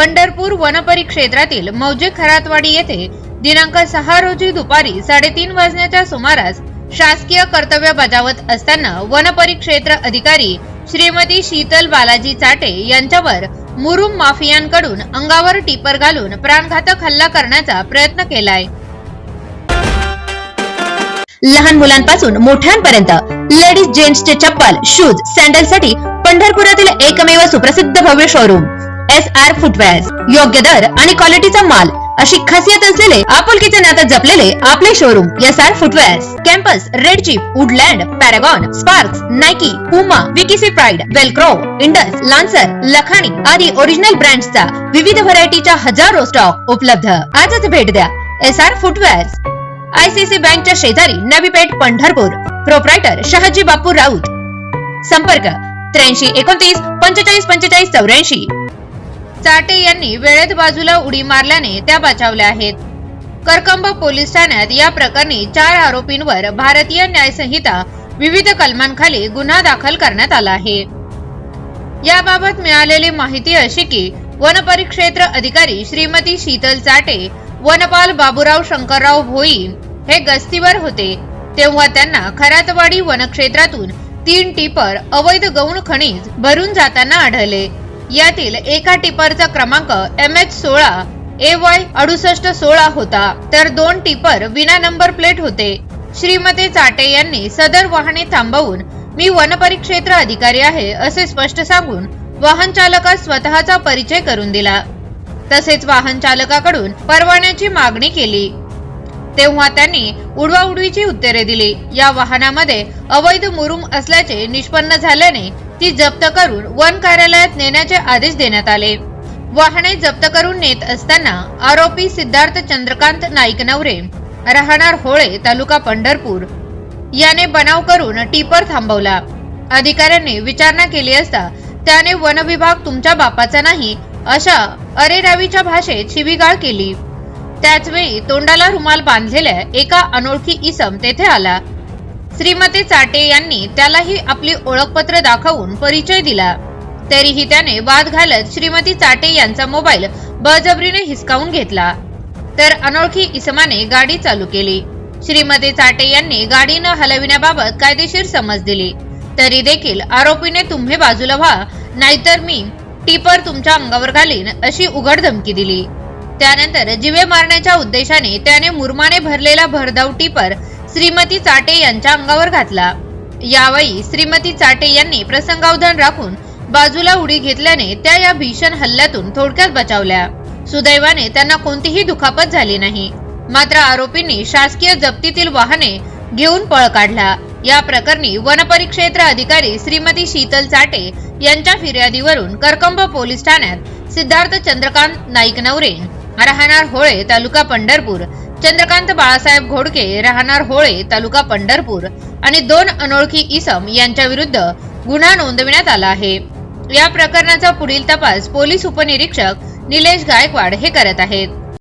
पंढरपूर वनपरिक्षेत्रातील मौजे खरातवाडी येथे दिनांक सहा रोजी दुपारी साडेतीन वाजण्याच्या सुमारास शासकीय कर्तव्य बजावत असताना वनपरिक्षेत्र अधिकारी श्रीमती शीतल बालाजी चाटे यांच्यावर मुरुम माफियांकडून अंगावर टिपर घालून प्राणघातक हल्ला करण्याचा प्रयत्न केलाय. लहान मुलांपासून मोठ्यांपर्यंत लेडीज जेंट्सचे चप्पल शूज सॅन्डलसाठी पंढरपुरातील एकमेव सुप्रसिद्ध भव्य शोरूम एस आर फुटवेअर्स योग्य दर आणि क्वालिटीचा माल अशी खासियत असलेले आपुलकीचे नातं जपलेले आपले showroom S R footwears campus red chief woodland paragon sparks Nike Puma VKC pride velcro Indus lancer Lakhani आदी ओरिजिनल ब्रँड्सचा विविध व्हरायटीच्या हजारो स्टॉक उपलब्ध. आजच भेट द्या एस आर फुटवेअर्स आयसीसी बँकच्या शेजारी नवीपेठ पंढरपूर. प्रोप्रायटर शहाजी बापू राऊत. संपर्क त्र्याऐंशी एकोणतीस पंचेचाळीस पंचेचाळीस चौऱ्याऐंशी. चाटे यांनी वेळेत बाजूला उडी मारल्याने त्या बचावल्या आहेत. करकंब पोलीस ठाण्यात या प्रकरणी चार आरोपींवर भारतीय न्यायसंहिता विविध कलमांखाली गुन्हा दाखल करण्यात आला आहे. याबाबत मिळालेली माहिती अशी की वनपरिक्षेत्र अधिकारी श्रीमती शीतल चाटे वनपाल बाबूराव शंकरराव भोई हे गस्तीवर होते. तेव्हा त्यांना खरातवाडी वनक्षेत्रातून तीन टिपर अवैध गौण खनिज भरून जाताना आढळले. यातील एका टिपरचा क्रमांक एम एच सोळा ए वाय अडुसष्ट सोळा होता. तर दोन टिपर विना नंबर प्लेट होते. श्रीमती चाटे यांनी सदर वाहने थांबवून मी वनपरिक्षेत्र अधिकारी आहे असे स्पष्ट सांगून वाहन चालकास स्वतःचा परिचय करून दिला. तसेच वाहन चालकाकडून परवान्याची मागणी केली. तेव्हा त्यांनी उडवाउडवीची उत्तरे दिली. या वाहनामध्ये अवैध मुरुम असल्याचे निष्पन्न झाल्याने ती जप्त करून वन कार्यालयात नेण्याचे आदेश देण्यात आले. वाहने जप्त करून नेत असताना आरोपी सिद्धार्थ चंद्रकांत नाईक नवरे राहणार होळे तालुका पंढरपूर याने बनाव करून टिपर थांबवला. अधिकाऱ्यांनी विचारणा केली असता त्याने वन विभाग तुमच्या बापाचा नाही अशा अरेरावीच्या भाषेत शिवीगाळ केली. त्याचवेळी तोंडाला रुमाल बांधलेल्या एका अनोळखी इसम तेथे आला. श्रीमती चाटे यांनी त्यालाही आपली ओळखपत्र दाखवून परिचय दिला. तरीही त्याने वाद घालत श्रीमती चाटे यांचा मोबाईल बळजबरीने हिसकावून घेतला. तर अनोळखी इसमाने गाडी चालू केली. श्रीमती चाटे यांनी गाडी न हलविण्याबाबत कायदेशीर समज दिली. तरी देखील आरोपीने तुम्ही बाजूला व्हा नाहीतर मी टिपर तुमच्या अंगावर घालीन अशी उघड धमकी दिली. त्यानंतर जिवे मारण्याच्या उद्देशाने त्याने मुरमाने भरलेला भरधाव टिपर श्रीमती चाटे यांच्या अंगावर घातला. यावेळी श्रीमती चाटे यांनी प्रसंगावधान राखून बाजूला उडी घेतल्याने त्या या भीषण हल्ल्यातून थोडक्यात बचावल्या. सुदैवाने त्यांना कोणतीही दुखापत झाली नाही. मात्र आरोपींनी शासकीय जप्तीतील वाहने घेऊन पळ काढला. या प्रकरणी वनपरिक्षेत्र अधिकारी श्रीमती शीतल चाटे यांच्या फिर्यादीवरून करकंब पोलीस ठाण्यात सिद्धार्थ चंद्रकांत नाईक नवरे राहणार होळे तालुका पंढरपूर. चंद्रकांत बाळासाहेब घोडके राहणार होळे तालुका पंढरपूर आणि दोन अनोळखी इसम यांच्या विरुद्ध गुन्हा नोंदविण्यात आला आहे. या प्रकरणाचा पुढील तपास पोलीस उपनिरीक्षक निलेश गायकवाड हे करत आहेत.